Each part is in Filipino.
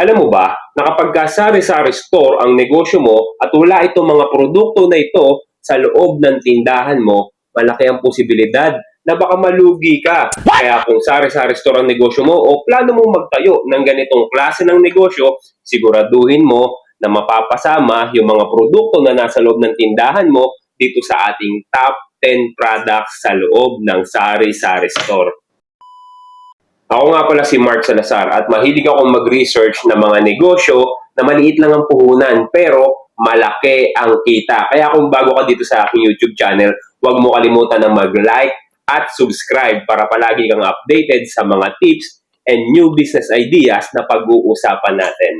Alam mo ba na kapag ka sari-sari store ang negosyo mo at wala itong mga produkto na ito sa loob ng tindahan mo, malaki ang posibilidad na baka malugi ka. Kaya kung sari-sari store ang negosyo mo o plano mong magtayo ng ganitong klase ng negosyo, siguraduhin mo na mapapasama yung mga produkto na nasa loob ng tindahan mo dito sa ating top 10 products sa loob ng sari-sari store. Ako nga pala si Mark Salazar at mahilig akong mag-research ng mga negosyo na maliit lang ang puhunan pero malaki ang kita. Kaya kung bago ka dito sa aking YouTube channel, huwag mo kalimutan na mag-like at subscribe para palagi kang updated sa mga tips and new business ideas na pag-uusapan natin.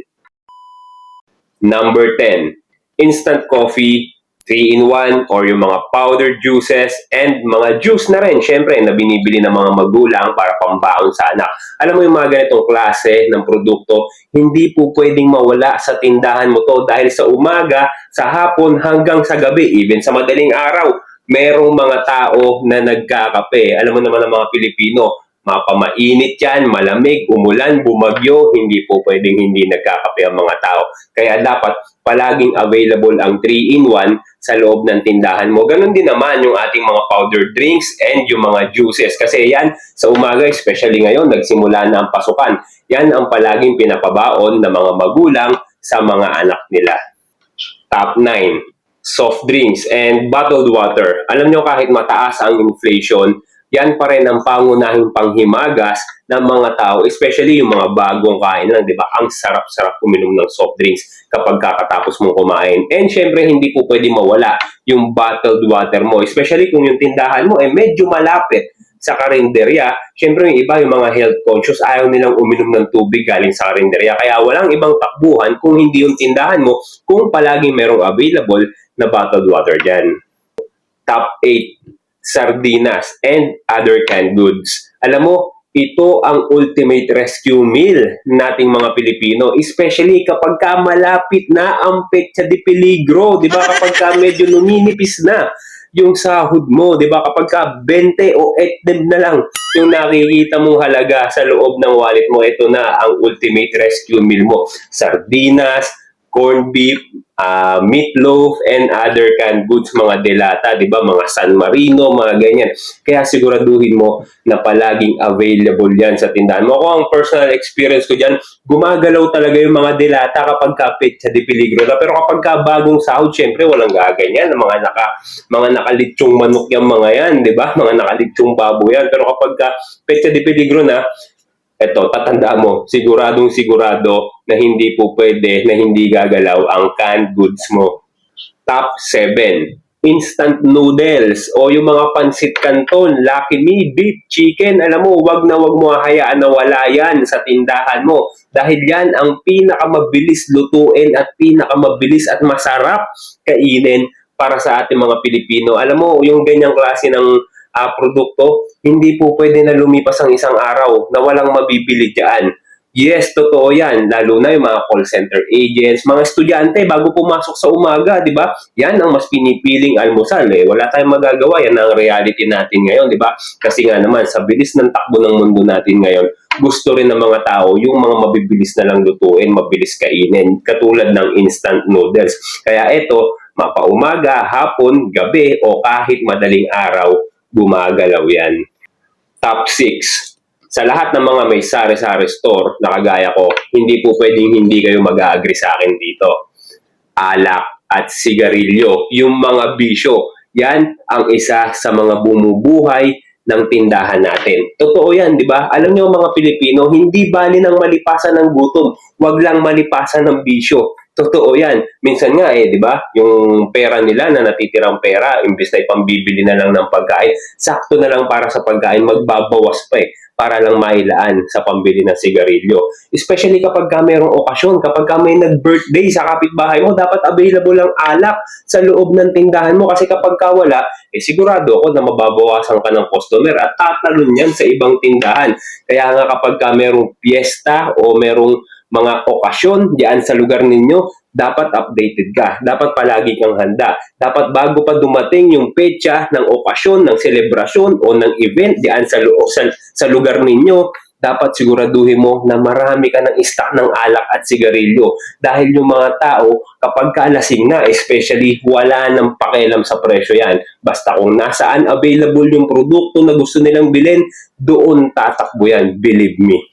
Number 10, instant coffee 3-in-1 or yung mga powdered juices and mga juice na rin, syempre, na binibili ng mga magulang para pambaon sa anak. Alam mo yung mga ganitong klase ng produkto, hindi po pwedeng mawala sa tindahan mo to dahil sa umaga, sa hapon, hanggang sa gabi, even sa madaling araw, merong mga tao na nagkakape. Alam mo naman ang mga Pilipino, mapamainit yan, malamig, umulan, bumagyo, hindi po pwedeng hindi nagkakape ang mga tao. Kaya dapat palaging available ang 3-in-1 sa loob ng tindahan mo. Ganon din naman yung ating mga powdered drinks and yung mga juices. Kasi yan, sa umaga, especially ngayon, nagsimula na ang pasukan. Yan ang palaging pinapabaon ng mga magulang sa mga anak nila. Top 9, soft drinks and bottled water. Alam nyo kahit mataas ang inflation, yan pa rin ang pangunahing panghimagas ng mga tao, especially yung mga bagong kain lang, di ba? Ang sarap-sarap uminom ng soft drinks kapag kakatapos mong kumain. And syempre, hindi po pwede mawala yung bottled water mo, especially kung yung tindahan mo ay medyo malapit sa karinderya. Syempre, yung iba, yung mga health conscious, ayaw nilang uminom ng tubig galing sa karinderya. Kaya walang ibang takbuhan kung hindi yung tindahan mo kung palaging merong available na bottled water dyan. Top 8 sardinas, and other canned goods. Alam mo, ito ang ultimate rescue meal nating mga Pilipino, especially kapag ka malapit na ang petsa de peligro, di ba? Kapag ka medyo numinipis na yung sahod mo, di ba? Kapag ka 20 o 8 na lang yung nakikita mong halaga sa loob ng wallet mo, ito na ang ultimate rescue meal mo. Sardinas, corned beef, uh, meatloaf, and other canned goods, mga delata, di ba? Mga San Marino, mga ganyan. Kaya siguraduhin mo na palaging available yan sa tindahan mo. Ako ang personal experience ko dyan, gumagalaw talaga yung mga delata kapag kapit sa peligro na. Pero kapag ka bagong sahod, syempre walang gaganyan. Mga, naka, mga nakalitsong manok yung mga yan, di ba? Mga nakalitsong babo yan. Pero kapag ka petsa di peligro na, eto, tatandaan mo, siguradong sigurado na hindi po pwede na hindi gagalaw ang canned goods mo. Top 7. Instant noodles o yung mga pansit canton, Lucky Me, beef, chicken. Alam mo, wag na wag mo hayaan na wala yan sa tindahan mo. Dahil yan ang pinakamabilis lutuin at pinakamabilis at masarap kainin para sa ating mga Pilipino. Alam mo, yung ganyang klase ng uh, produkto, hindi po pwede na lumipas ang isang araw na walang mabibili dyan. Yes, totoo yan. Lalo na yung mga call center agents, mga estudyante bago pumasok sa umaga, di ba? Yan ang mas pinipiling almusal eh. Wala tayong magagawa. Yan ang reality natin ngayon, di ba? Kasi nga naman, sa bilis ng takbo ng mundo natin ngayon, gusto rin ng mga tao yung mga mabibilis na lang lutuin, mabilis kainin, katulad ng instant noodles. Kaya ito, mapaumaga, hapon, gabi, o kahit madaling araw, gumagalaw yan. Top 6. Sa lahat ng mga may sari-sari store na kagaya ko, hindi po pwedeng hindi kayo mag-agree sa akin dito. Alak at sigarilyo, yung mga bisyo, yan ang isa sa mga bumubuhay ng tindahan natin. Totoo yan, di ba? Alam niyo mga Pilipino, hindi bali ng malipasan ng gutom, wag lang malipasan ng bisyo. Totoo yan. Minsan nga eh, di ba? Yung pera nila na natitirang pera, imbes na ipambibili na lang ng pagkain, sakto na lang para sa pagkain, magbabawas pa eh para lang mailaan sa pambili ng sigarilyo. Especially kapag ka mayroong okasyon, kapag ka may nag-birthday sa kapitbahay mo, dapat available ang alak sa loob ng tindahan mo kasi kapag ka wala, eh sigurado ako na mababawasan ka ng customer at tatalon yan sa ibang tindahan. Kaya nga kapag ka mayroong piyesta o mayroong mga okasyon diyan sa lugar ninyo, dapat updated ka. Dapat palagi kang handa. Dapat bago pa dumating yung petsa ng okasyon, ng selebrasyon o ng event diyan sa, sa, sa lugar ninyo, dapat siguraduhin mo na marami ka ng stock ng alak at sigarilyo. Dahil yung mga tao, kapag kalasing na, especially wala nang pakialam sa presyo yan. Basta kung nasaan available yung produkto na gusto nilang bilhin, doon tatakbo yan, believe me.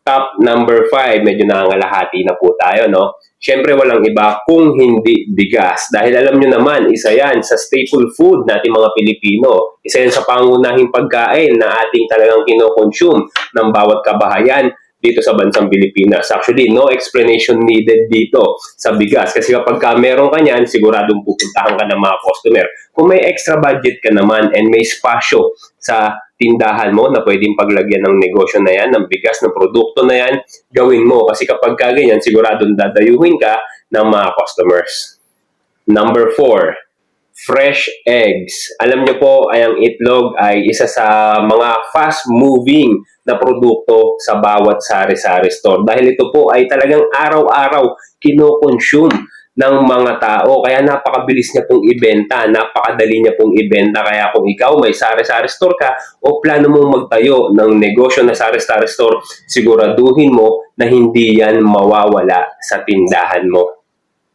Top number 5, medyo nangangalahati na po tayo, no? Siyempre, walang iba kung hindi bigas. Dahil alam nyo naman, isa yan sa staple food natin mga Pilipino. Isa yan sa pangunahing pagkain na ating talagang kinoconsume ng bawat kabahayan dito sa bansang Pilipinas. Actually, no explanation needed dito sa bigas. Kasi kapag ka meron ka niyan, siguradong pupuntahan ka ng mga customer. Kung may extra budget ka naman and may spasyo sa tindahan mo na pwedeng paglagyan ng negosyo na yan, ng bigas, ng produkto na yan, gawin mo. Kasi kapag ka ganyan, siguradong dadayuhin ka ng mga customers. Number four, fresh eggs. Alam niyo po, ay ang itlog ay isa sa mga fast-moving na produkto sa bawat sari-sari store. Dahil ito po ay talagang araw-araw kinoconsume ng mga tao. Kaya napakabilis niya pong ibenta, napakadali niya pong ibenta. Kaya kung ikaw may sari-sari store ka o plano mong magtayo ng negosyo na sari-sari store, siguraduhin mo na hindi yan mawawala sa tindahan mo.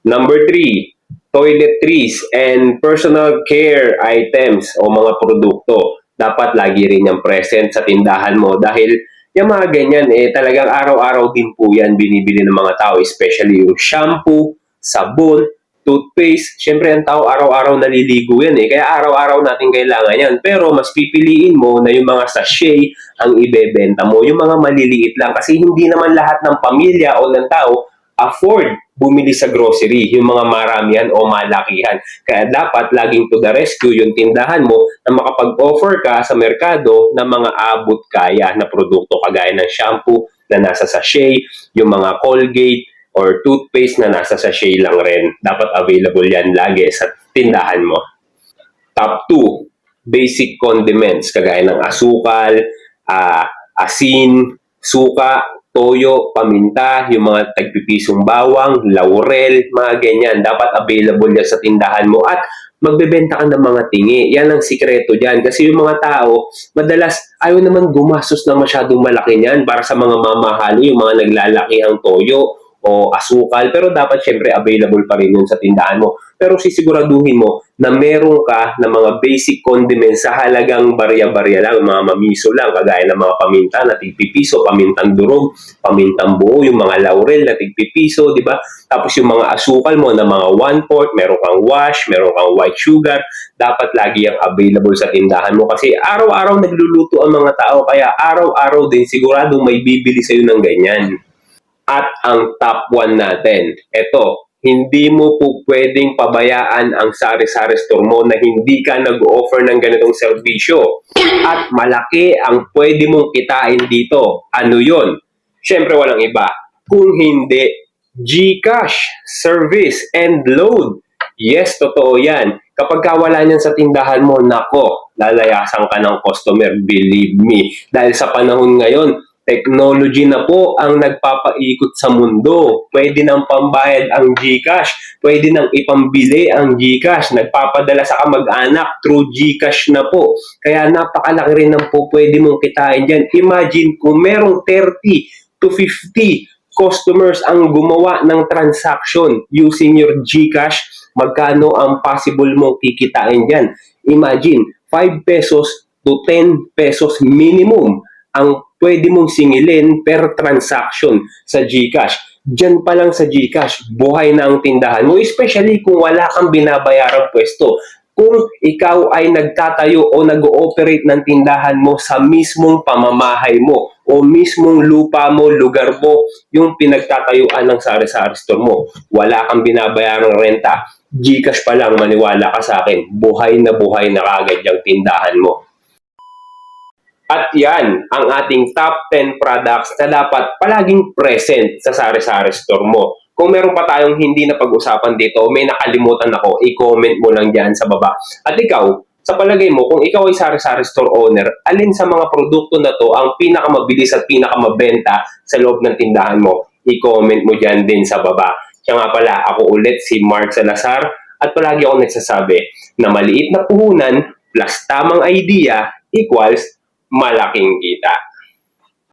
Number three, toiletries and personal care items o mga produkto. Dapat lagi rin yung present sa tindahan mo dahil yung mga ganyan eh talagang araw-araw din po yan binibili ng mga tao especially yung shampoo, sabon, toothpaste. Siyempre ang tao araw-araw naliligo yan eh. Kaya araw-araw natin kailangan yan. Pero mas pipiliin mo na yung mga sachet ang ibebenta mo. Yung mga maliliit lang. Kasi hindi naman lahat ng pamilya o ng tao afford bumili sa grocery, yung mga maramihan o malakihan. Kaya dapat laging to the rescue yung tindahan mo na makapag-offer ka sa merkado ng mga abot kaya na produkto. Kagaya ng shampoo na nasa sachet, yung mga Colgate or toothpaste na nasa sachet lang rin. Dapat available yan lagi sa tindahan mo. Top 2, basic condiments kagaya ng asukal, ah, asin, suka, toyo, paminta, yung mga tagpipisong bawang, laurel, mga ganyan. Dapat available yan sa tindahan mo at magbebenta ka ng mga tingi. Yan ang sikreto dyan. Kasi yung mga tao, madalas ayaw naman gumastos na masyadong malaki niyan para sa mga mamahalo, yung mga naglalakihang toyo o asukal. Pero dapat syempre available pa rin yun sa tindahan mo. Pero sisiguraduhin mo na meron ka ng mga basic condiments sa halagang barya-barya lang, mga mamiso lang, kagaya ng mga paminta na tigpipiso, pamintang durog, pamintang buo, yung mga laurel na tigpipiso, di ba? Tapos yung mga asukal mo na mga one-fourth, meron kang wash, meron kang white sugar, dapat lagi yung available sa tindahan mo kasi araw-araw nagluluto ang mga tao, kaya araw-araw din siguradong may bibili sa'yo ng ganyan. At ang top 1 natin, ito, hindi mo po pwedeng pabayaan ang sari-sari store mo na hindi ka nag-offer ng ganitong serbisyo. At malaki ang pwede mong kitain dito. Ano yon? Siyempre walang iba. Kung hindi, GCash, service, and load. Yes, totoo yan. Kapag ka wala niyan sa tindahan mo, nako, lalayasan ka ng customer, believe me. Dahil sa panahon ngayon, Technology na po ang nagpapaikot sa mundo. Pwede nang pambayad ang GCash. Pwede nang ipambili ang GCash. Nagpapadala sa kamag-anak through GCash na po. Kaya napakalaki rin ng po pwede mong kitain dyan. Imagine kung merong 30 to 50 customers ang gumawa ng transaction using your GCash, magkano ang possible mong kikitain dyan? Imagine, 5 pesos to 10 pesos minimum ang pwede mong singilin per transaction sa GCash. Diyan pa lang sa GCash, buhay na ang tindahan mo, especially kung wala kang binabayarang pwesto. Kung ikaw ay nagtatayo o nag-ooperate ng tindahan mo sa mismong pamamahay mo o mismong lupa mo, lugar mo, yung pinagtatayuan ng sari-sari store mo, wala kang binabayarang renta, GCash pa lang, maniwala ka sa akin, buhay na buhay na kagad yung tindahan mo. At yan ang ating top 10 products na dapat palaging present sa sari-sari store mo. Kung meron pa tayong hindi na pag-usapan dito, may nakalimutan ako, i-comment mo lang dyan sa baba. At ikaw, sa palagay mo, kung ikaw ay sari-sari store owner, alin sa mga produkto na to ang pinakamabilis at pinakamabenta sa loob ng tindahan mo? I-comment mo dyan din sa baba. Kaya nga pala, ako ulit si Mark Salazar at palagi ako nagsasabi na maliit na puhunan plus tamang idea equals malaking kita.